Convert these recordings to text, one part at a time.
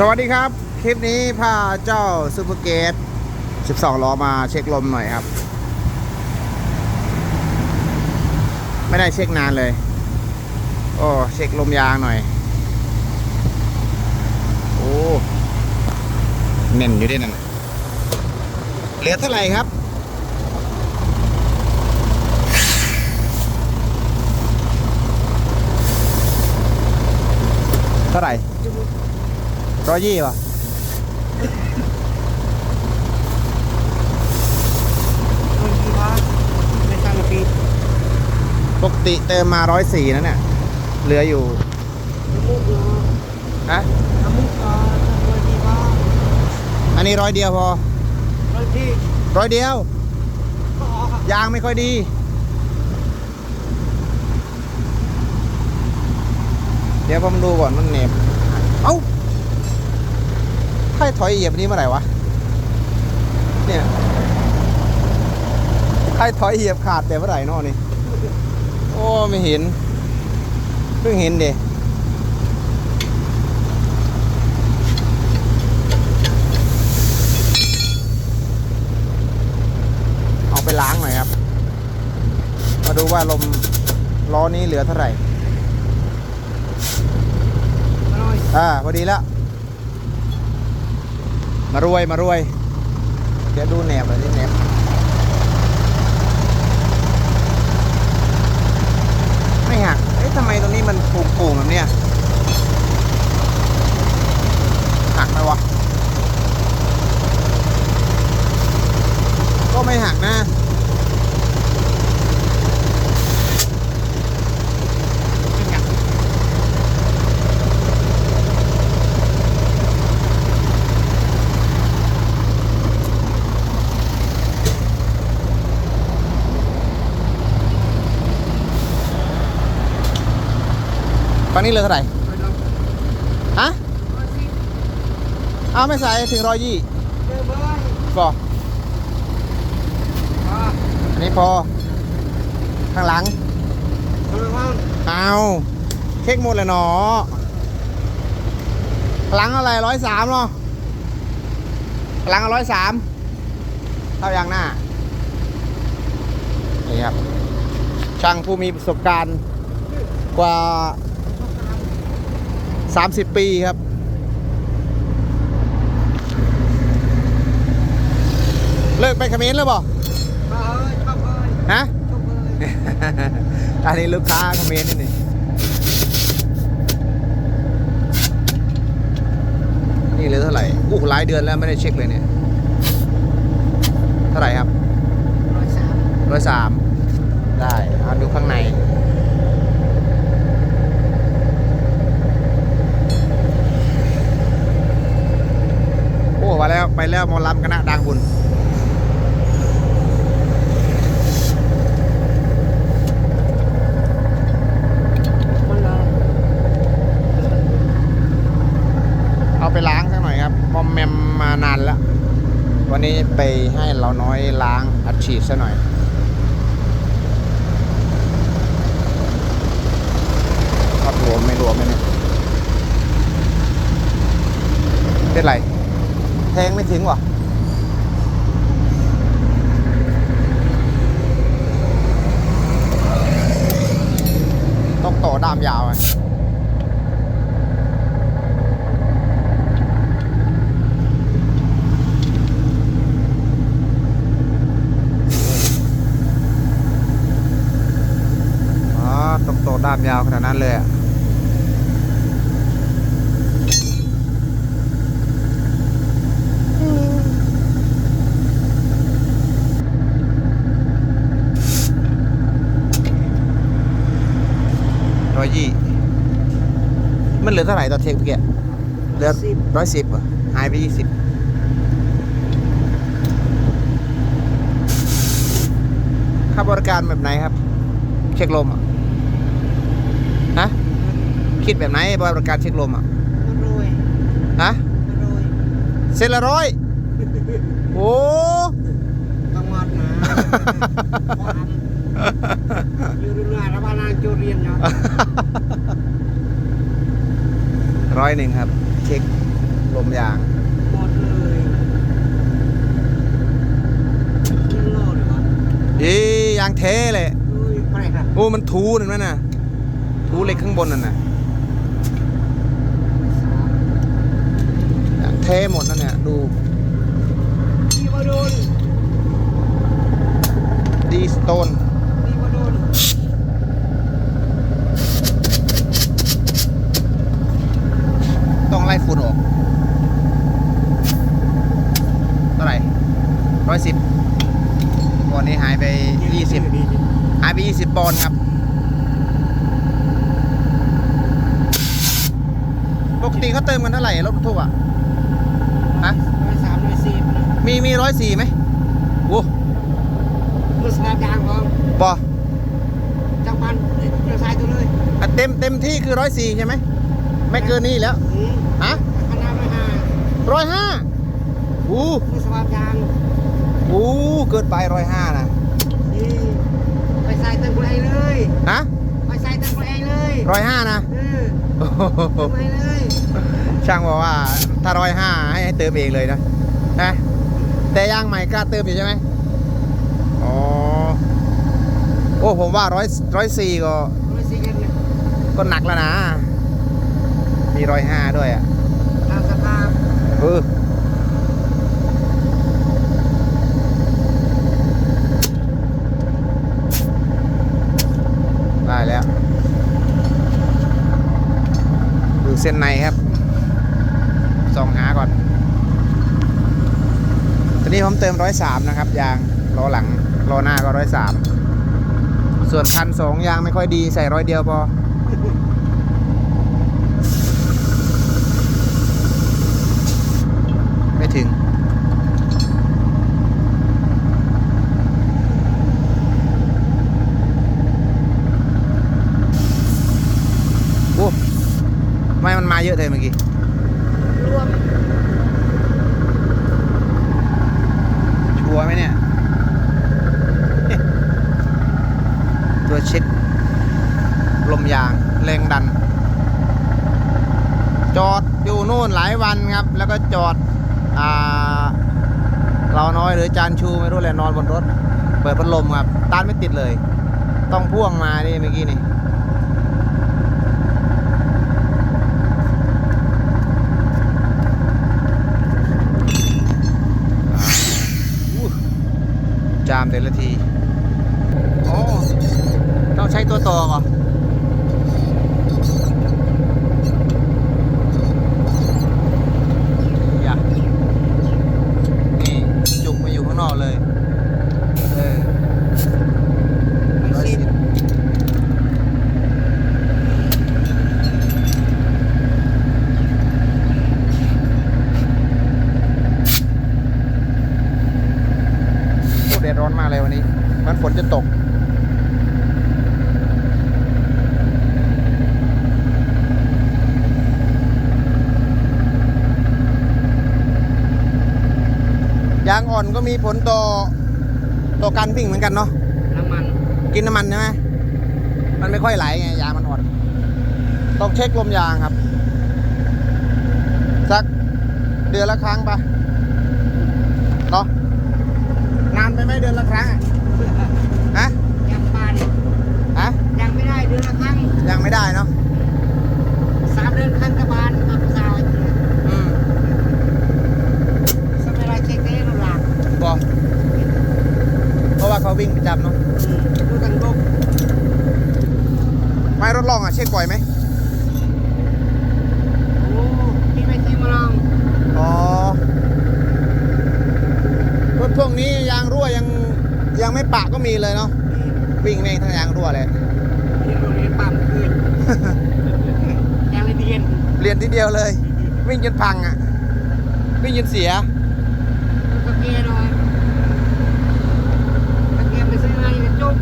สวัสดีครับ คลิปนี้พาเจ้าซูเปอร์เกต 12 ล้อมาเช็คลมหน่อยครับ ไม่ได้เช็คนานเลย โอ้เช็คลมยางหน่อย โอ้เน่นอยู่ด้วยนั่นเหลือเท่าไหร่ครับ เท่าไหร่ ร้อยยี่ป่ะคนที่ว่าไม่ช่างปีปกติเติมมาร้อยสี่นั่นเนี่ยเหลืออยู่มุกเนาะฮะน้ำมุกเนาะคนที่ว่าอันนี้ร้อยเดียวพอคนที่ร้อยเดียวก็ออกยางไม่ค่อยดีเดี๋ยวผมดูก่อนมันเหน็บเอ้า ใครถอยเหยียบอันนี้เมื่อไหร่วะ เนี่ยใครถอยเหยียบขาดแต่เมื่อไหร่นอนี่ โอ้ไม่เห็น เพิ่งเห็นเดเอาไปล้างหน่อยครับ มาดูว่าลมล้อนี้เหลือเท่าไหร่อยอ่า พอดีแล้ว มารวยมารวย เดี๋ยวดูแหนบเลยนี่แหนบไม่หักเอ๊ะทำไมตรงนี้มันโป่งๆแบบเนี้ยหักไหมวะ ก็ไม่หักนะ ตอนนี้เลือเท่าไหร่ฮะมาสิอ้าไม่ใส่ถึงร้อยยี่เจออันนี้พอ ข้างหลัง เอาเช็คหมดเลยเนาะพลังอะไรร้อยสามเนาะพลังร้อยสามเท่ายางหน้า นี่ครับ ช่างผู้มีประสบการณ์กว่า 30 ปีครับ เลิกไปเขมรแล้วบ่มาเอ้ยชอบเอ้ยฮะชอบเอ้ยอันนี้ลูกค้าคอมเมนต์นี่นี่นี่เหลือเท่าไหร่อู้หลายเดือนแล้วไม่ได้เช็คเลยเนี่ย เท่าไหร่ครับร้อยสามร้อยสามได้เอาดูข้างใน อ้มาแล้วไปแล้วมอลำคณะดังบุญเอาไปล้างสักหน่อยครับมอมแมมมานานแล้ววันนี้ไปให้เราน้อยล้างอัดฉีดซะหน่อยครับรวมไม่รวมไหมเนี่ยเป็นไร ทงไม่ถึงวะต้องต่อด้ามยาวไงอ๋อตกโตด้ามยาวขนาดนั้นเลยอะ ร้อยยี่ มันเหลือเท่าไหร่ตอนเทคเมื่อกี้เหลือร้อยสิบอะหายไปยี่สิบค่าบริการแบบไหนครับ เช็คลมอะฮะคิดแบบไหนบริการเช็คลมอะมันรวยฮะมันรวยเส้นละร้อยโอ้ต้องงอดนะความอยู่เรื่อยๆระบาดนางจูเรียนเนาะ ร้อยหนึ่งครับ เช็คลมยางหมดเลยกิโลเลยวะอียางเทเลยอุ้ยไปครับโอ้มันทูนั่นนั่นน่ะทูเหล็กข้างบนนั่นน่ะยางเทหมดนั่นเนี่ยดูนี่มาโดนดีสโตน นี่มาโดน ต้องไล่ฝุ่นออก เท่าไหร่ร้อยสิบป อนด์นี้หายไปยี่สิบหายไปยี่สิบปอนด์ครับ ปกติเขาเติมกันเท่าไหร่รถบรรทุกอะฮะร้อยสามร้อยสี่นะมีมีร้อยสี่ไหมโอ้มือสนามยางของปอจังหวัดเลี้ยวซ้ายตัวเลยอะเต็มเต็มที่คือร้อยสี่ใช่ไหม ไม่เกินนี้แล้วอืมฮะคณะไม่ห่างร้อยห้าอู้มือสนามยาง อู้เกินไปร้อยห้านะนี่ไปใส่เต็มกูไอเลยฮะไปใส่เต็มกูไอเลยร้อยห้านะเออโอ้โหเต็มไอเลยช่างบอกว่าถ้าร้อยห้าให้ให้เติมเองเลยนะนะแต่ยางใหม่กล้าเติมอยู่ใช่ไหมอ๋อโอ้ผมว่าร้อยร้อยสี่ก็ร้อยสี่กันเนี่ยก็หนักแล้วนะ มีร้อยห้าด้วยอะตามสภาพเออได้แล้ว ดูเส้นในครับส่องหาก่อน ตอนนี้ผมเติมร้อยสามนะครับ ยางล้อหลังล้อหน้าก็ร้อยสามส่วนคันสองยางไม่ค่อยดีใส่ร้อยเดียวพอ ไม่ถึง โอ้ไม่มันมา เยอะเลยเมื่อกี้ รวม ชัวร์ไหมเนี่ย ตัวเช็ค ลมยาง แรงดัน จอดอยู่นู่นหลายวันครับ แล้วก็จอด อ่า เราน้อยหรือจานชูไม่รู้แหละนอนบนรถ เปิดพัดลมครับต้านไม่ติดเลย ต้องพ่วงมานี่เมื่อกี้นี่ อู้จาม แต่ละทีโอ้ต้องใช้ตัวต่อเหรออย่านี่จุกมาอยู่ข้างนอกเลย เออ ร้อย ร้อย สี่ สิบโอ้แดดร้อนมากเลยวันนี้ มันฝนจะตก ยาง อ่อนก็มีผลต่อต่อการวิ่งเหมือนกันเนาะน้ำมันกินน้ำมันใช่ไหมมันไม่ค่อยไหลไงยางมันอ่อนต้องเช็คลมยางครับ สักเดือนละครั้งปะเนาะนานไปไหมเดือนละครั้งอะฮะยังบานฮะยังไม่ได้เดือนละครั้งยังไม่ได้เนาะสามเดือนครั้งกระบาลอับสาว อืม สมัยไรเช็คได้หลัก บอกเพราะ ว่าเขาวิ่งประจำเนาะดูกันกบไม่รถลองอะเช็คบ่อยไหมโอ้พี่ไม่ทีมาลองอ๋อรถพวกนี้ยางรั่วยังยังไม่ปะก็มีเลยเนาะวิ่งแม่งทั้งยางรั่วเลยนี่โรงเรียนปั๊มคืนยังเลยเรียนเรียนทีเดียวเลย วิ่งจนพังอะวิ่งจนเสียตะเกียหน่อยตะเกียไปซื้อมาอยู่จุ๊บ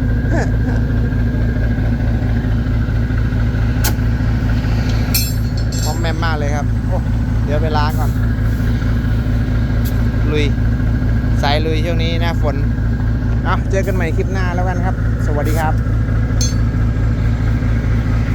พร้อมแมมมากเลยครับโอ้เดี๋ยวไปล้างก่อน ลุย สาย ลุยช่วงนี้หน้าฝน เอาเจอกันใหม่คลิปหน้าแล้วกันครับ สวัสดีครับ